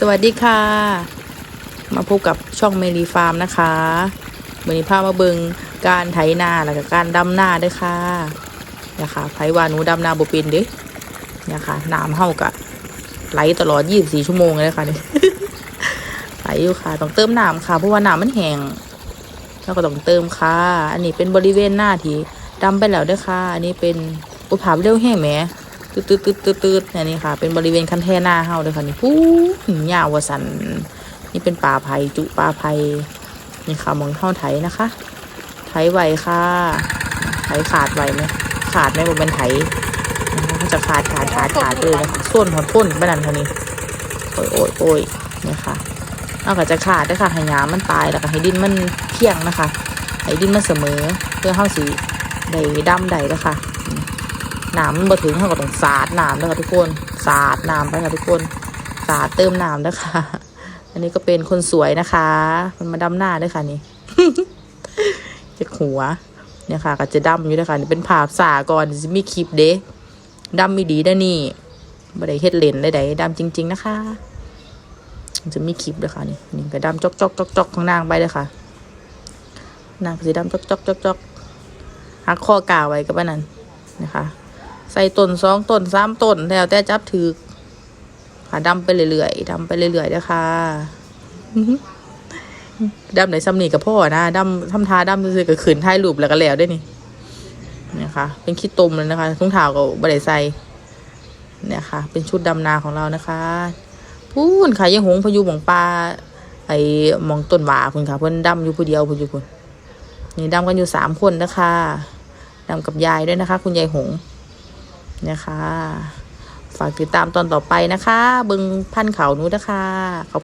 สวัสดีค่ะ มาพบกับช่องเมรีฟาร์มนะคะวันนี้พามาเบิงการไถนาแล้วก็การดำนาด้วยค่ะนะคะไผว่าหนูดำนาบ่เป็นเด้นะคะน้ำเฮากะไหลตลอด 24 ชั่วโมงเลยค่ะนี่ไหลอยู่ค่ะ ต้องเติมน้ำค่ะ เพราะว่าน้ำมันแห้งแล้วก็ต้องเติมค่ะ อันนี้เป็นบริเวณหน้าที่ดำไปแล้วเด้วยค่ะ อันนี้เป็นอุปภาพเร็วแห้งแหม ตืดตืดตืดตืดตืดอันนี้ค่ะ เป็นบริเวณคันแท่หน้าเฮาเลยค่ะนี่พูนยาววสัน นี่เป็นป่าไผ่จุป่าไผ่นี่ค่ะมองเท่าไถนะคะ ไถไหวค่ะ ไถขาดไหวไหมขาดไหมผมเป็นไถนะคะเขาจะขาดขาดขาดขาดเลยนะคะส้นหดพ้นไปนั่นเท่านี้โอ้ยโอ้ยโอ้ยนี่ค่ะนอกจากจะขาดด้ค่ะให้หยามันตายแล้วก็ให้ดินมันเพียงนะคะ ให้ดินมันเสมอเพื่อเข้าสีได้ดำได้แล้วค่ะ น้ำมันมาถึงเขาก็ต้องสาดน้ำแล้วค่ะทุกคนสาดน้ำไปค่ะทุกคนสาดเติมน้ำนะคะ อันนี้ก็เป็นคนสวยนะคะ มันมาดำหน้าด้วยค่ะนี่จะหัวเนี่ยค่ะ ก็จะดำอยู่ด้วยค่ะนี่เป็นภาพสาก่อนจะมีคลิปเด้ดำไม่ดีด้นี่บ่ได้เฮ็ดเลนได้ใดดำจริง ๆ นะคะจะมีคลิปด้วยค่ะนี่นี่ก็ดำจอกจอกจอกจอกข้างนางไปเลยค่ะ นางก็จะดำจอกจอกจอกจอกหักข้อกาไว้กับอันนั้นนะคะ ส่ต้นสองต้นสามต้นแล้วแต่จับถือค่ะดำไปเรื่อยๆดำไปเรื่อยๆนะคะดำไหนซ้ำนี่กับพ่อนะดำทำทาดำซื่อกับขืนท้ายรูปแล้วก็แล้วได้นี่นี่ยค่ะเป็นขี้ตมเลยนะคะทุ่งเท้ากับบะไดใส่เนี่ยค่ะ เป็นชุดดำนาของเรานะคะพูนค่ะยังหงพายุหมองปลาไอ้หมองต้นหวาคุณค่ะเพิ่นดำอยู่ผู้เดียวผู้อยู่คุณนี่ดำกันอยู่สามคนนะคะดำกับยายด้วยนะคะ คุณยายหง นะคะ ฝากติดตามตอนต่อไปนะคะ บึงพันเขาหนูนะคะ